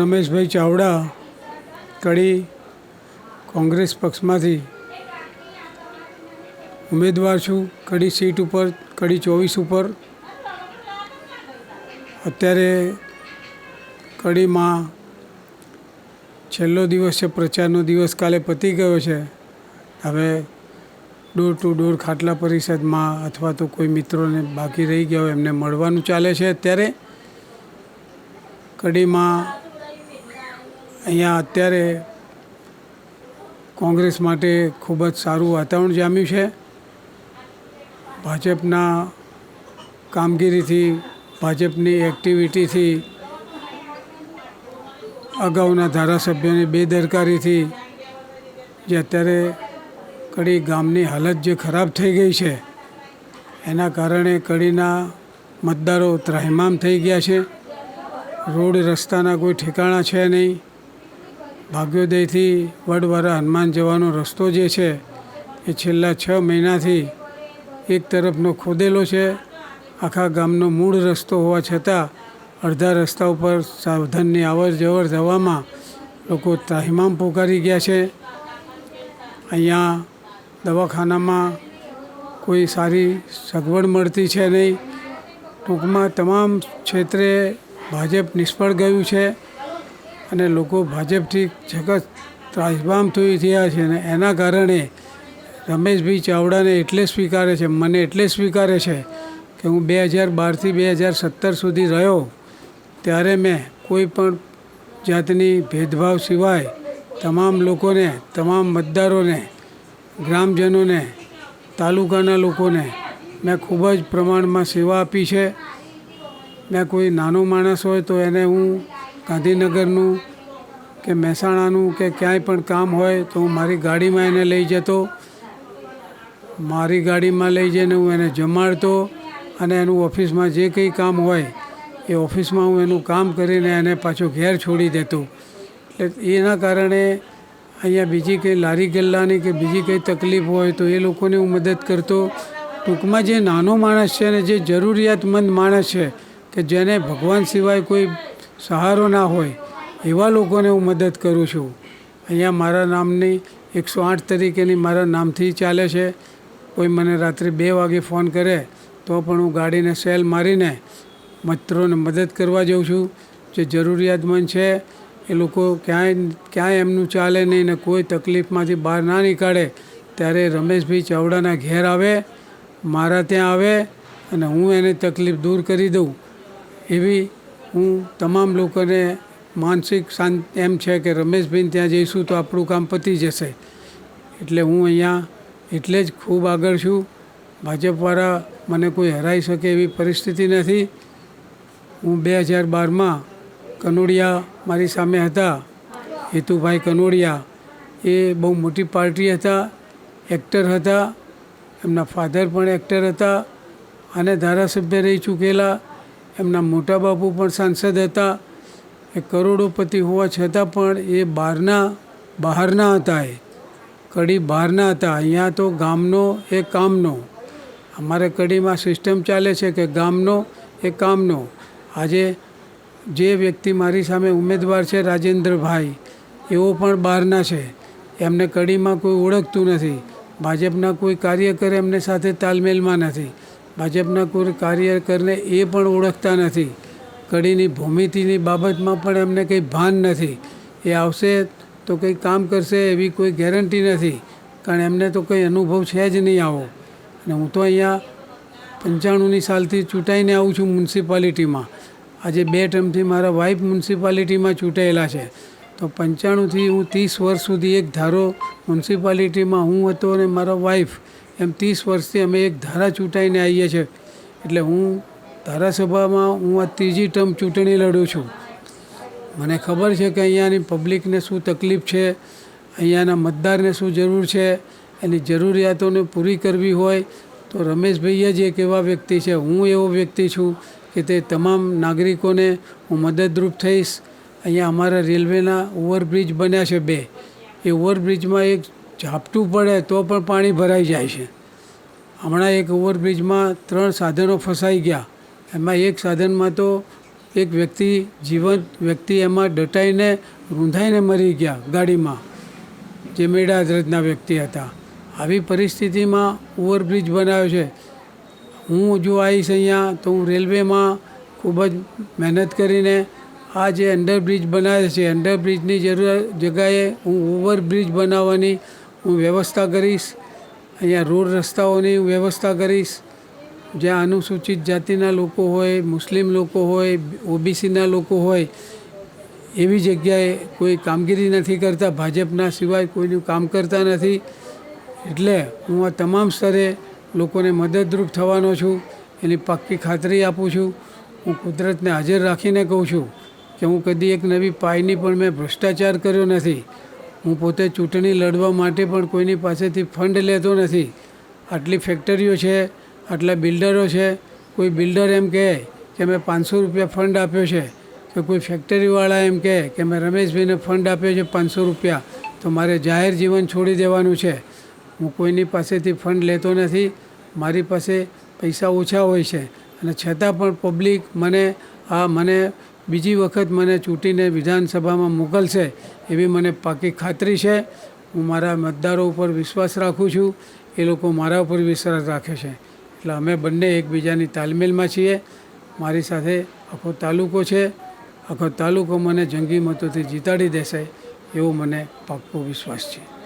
રમેશભાઈ ચાવડા, કડી, કોંગ્રેસ પક્ષમાંથી ઉમેદવાર છું. કડી સીટ ઉપર, કડી ચોવીસ ઉપર. અત્યારે કડીમાં છેલ્લો દિવસ છે, પ્રચારનો દિવસ કાલે પતી ગયો છે. હવે ડોર ટુ ડોર ખાટલા પરિષદમાં અથવા તો કોઈ મિત્રોને બાકી રહી ગયા હોય એમને મળવાનું ચાલે છે અત્યારે. કડીમાં અહીંયા અત્યારે કોંગ્રેસ માટે ખૂબ જ સારું વાતાવરણ જામ્યું છે. ભાજપના કામગીરીથી, ભાજપની એક્ટિવિટીથી અગાઉના ધારાસભ્યોની બેદરકારીથી જે અત્યારે કડી ગામની હાલત જે ખરાબ થઈ ગઈ છે, એના કારણે કડીના મતદારો ત્રાહિમામ થઈ ગયા છે. રોડ રસ્તાના કોઈ ઠેકાણા છે નહીં. ભાગ્યોદયથી વડવારા હનુમાન જવાનો રસ્તો જે છે, એ છેલ્લા છ મહિનાથી એક તરફનો ખોદેલો છે. આખા ગામનો મૂળ રસ્તો હોવા છતાં અડધા રસ્તા ઉપર સાવધાનની અવર જવર જવામાં લોકો ત્રાહિમામ પોકારી ગયા છે. અહીંયા દવાખાનામાં કોઈ સારી સગવડ મળતી છે નહીં. ટૂંકમાં તમામ ક્ષેત્રે ભાજપ નિષ્ફળ ગયું છે. અને લોકો ભાજપથી જગત ત્રાસભામ થઈ થયા છે ને એના કારણે રમેશભાઈ ચાવડાને એટલે સ્વીકારે છે, મને એટલે સ્વીકારે છે કે હું બે હજાર બારથી બે હજાર સત્તર સુધી રહ્યો ત્યારે મેં કોઈ પણ જાતની ભેદભાવ સિવાય તમામ લોકોને, તમામ મતદારોને, ગ્રામજનોને, તાલુકાના લોકોને મેં ખૂબ જ પ્રમાણમાં સેવા આપી છે. મેં કોઈ નાનો માણસ હોય તો એને હું ગાંધીનગરનું કે મહેસાણાનું કે ક્યાંય પણ કામ હોય તો હું મારી ગાડીમાં એને લઈ જતો. મારી ગાડીમાં લઈ જઈને હું એને જમાડતો અને એનું ઓફિસમાં જે કંઈ કામ હોય એ ઓફિસમાં હું એનું કામ કરીને એને પાછો ઘેર છોડી દેતો. એટલે એના કારણે અહીંયા બીજી કંઈ લારી ગલ્લાની કે બીજી કંઈ તકલીફ હોય તો એ લોકોને હું મદદ કરતો. ટૂંકમાં જે નાનો માણસ છે ને જે જરૂરિયાતમંદ માણસ છે કે જેને ભગવાન સિવાય કોઈ સહારો ના હોય, એવા લોકોને હું મદદ કરું છું. અહીંયા મારા નામની એકસો આઠ તરીકેની મારા નામથી ચાલે છે. કોઈ મને રાત્રે બે વાગે ફોન કરે, તો પણ હું ગાડીને સેલ મારીને મિત્રોને મદદ કરવા જાઉં છું. જે જરૂરિયાતમંદ છે, એ લોકો ક્યાંય ક્યાંય એમનું ચાલે નહીં ને કોઈ તકલીફમાંથી બહાર ના નીકાળે. ત્યારે રમેશભાઈ ચાવડાના ઘેર આવે, મારા ત્યાં આવે અને હું એને તકલીફ દૂર કરી દઉં. એવી હું તમામ લોકોને માનસિક શાંત એમ છે કે રમેશભાઈને ત્યાં જઈશું તો આપણું કામ પતી જશે. એટલે હું અહીંયા એટલે જ ખૂબ આગળ છું. ભાજપવાળા મને કોઈ હરાઈ શકે એવી પરિસ્થિતિ નથી. હું બે હજાર બારમાં કનોડિયા મારી સામે હતા. હેતુભાઈ કનોડિયા એ બહુ મોટી પાર્ટી હતા, એક્ટર હતા, એમના ફાધર પણ એક્ટર હતા અને ધારાસભ્ય રહી ચૂકેલા. એમના મોટા બાપુ પણ સાંસદ હતા. એ કરોડોપતિ હોવા છતાં પણ એ બહારના બહારના હતા એ. કડી બહારના હતા. અહીંયા તો ગામનો એ કામનો. અમારે કડીમાં સિસ્ટમ ચાલે છે કે ગામનો એ કામનો. આજે જે વ્યક્તિ મારી સામે ઉમેદવાર છે રાજેન્દ્રભાઈ, એવો પણ બહારના છે. એમને કડીમાં કોઈ ઓળખતું નથી. ભાજપના કોઈ કાર્યકર એમને સાથે તાલમેલમાં નથી. ભાજપના કોઈ કાર્યકરને એ પણ ઓળખતા નથી. કડીની ભૂમિતિની બાબતમાં પણ એમને કંઈ ભાન નથી. એ આવશે તો કંઈ કામ કરશે એવી કોઈ ગેરંટી નથી. કારણ એમને તો કંઈ અનુભવ છે જ નહીં આવો. અને હું તો અહીંયા પંચાણુંની સાલથી ચૂંટાઈને આવું છું મ્યુનિસિપાલિટીમાં. આજે બે ટર્મથી મારા વાઇફ મ્યુનિસિપાલિટીમાં ચૂંટાયેલા છે. તો પંચાણુંથી હું ત્રીસ વર્ષ સુધી એક ધારો મ્યુનિસિપાલિટીમાં હું હતો અને મારા વાઇફ એમ ત્રીસ વર્ષથી અમે એક ધારા ચૂંટાઈને આવીએ છીએ. એટલે હું ધારાસભામાં હું આ ત્રીજી ટર્મ ચૂંટણી લડું છું. મને ખબર છે કે અહીંયાની પબ્લિકને શું તકલીફ છે, અહીંયાના મતદારને શું જરૂર છે, એની જરૂરિયાતોને પૂરી કરવી હોય તો રમેશભાઈ જ એક એવા વ્યક્તિ છે. હું એવો વ્યક્તિ છું કે તે તમામ નાગરિકોને હું મદદરૂપ થઈશ. અહીંયા અમારા રેલવેના ઓવરબ્રિજ બન્યા છે બે. એ ઓવરબ્રિજમાં એક ઝાપટું પડે તો પણ પાણી ભરાઈ જાય છે. હમણાં એક ઓવરબ્રિજમાં ત્રણ સાધનો ફસાઈ ગયા. એમાં એક સાધનમાં તો એક વ્યક્તિ, જીવંત વ્યક્તિ એમાં ડટાઈને, રૂંધાઈને મરી ગયા ગાડીમાં, જે મેળાધ્રજના વ્યક્તિ હતા. આવી પરિસ્થિતિમાં ઓવરબ્રિજ બનાવ્યો છે. હું જો આવીશ અહીંયા તો હું રેલવેમાં ખૂબ જ મહેનત કરીને આ જે અંડરબ્રિજ બનાવે છે, અંડરબ્રિજની જરૂર જગ્યાએ હું ઓવરબ્રિજ બનાવવાની હું વ્યવસ્થા કરીશ, અહીંયા રોડ રસ્તાઓની હું વ્યવસ્થા કરીશ. જ્યાં અનુસૂચિત જાતિના લોકો હોય, મુસ્લિમ લોકો હોય, ઓબીસીના લોકો હોય, એવી જગ્યાએ કોઈ કામગીરી નથી કરતા. ભાજપના સિવાય કોઈનું કામ કરતા નથી. એટલે હું આ તમામ સ્તરે લોકોને મદદરૂપ થવાનો છું. એની પાક્કી ખાતરી આપું છું. હું કુદરતને હાજર રાખીને કહું છું કે હું કદી એક નવી પાયની પણ મેં ભ્રષ્ટાચાર કર્યો નથી. હું પોતે ચૂંટણી લડવા માટે પણ કોઈની પાસેથી ફંડ લેતો નથી. આટલી ફેક્ટરીઓ છે, આટલા બિલ્ડરો છે, કોઈ બિલ્ડર એમ કહે કે મેં પાંચસો રૂપિયા ફંડ આપ્યો છે, કે કોઈ ફેક્ટરીવાળા એમ કહે કે મેં રમેશભાઈને ફંડ આપ્યો છે પાંચસો રૂપિયા, તો મારે જાહેર જીવન છોડી દેવાનું છે. હું કોઈની પાસેથી ફંડ લેતો નથી, મારી પાસે પૈસા ઓછા હોય છે, અને છતાં પણ પબ્લિક મને આ મને બીજી વખત મને ચૂંટીને વિધાનસભામાં મોકલશે એવી મને પાકી ખાતરી છે. હું મારા મતદારો ઉપર વિશ્વાસ રાખું છું. એ લોકો મારા ઉપર વિશ્વાસ રાખે છે. એટલે અમે બંને એકબીજાની તાલમેલમાં છીએ. મારી સાથે આખો તાલુકો છે. આખો તાલુકો મને જંગી મતોથી જીતાડી દેશે એવો મને પાક્કો વિશ્વાસ છે.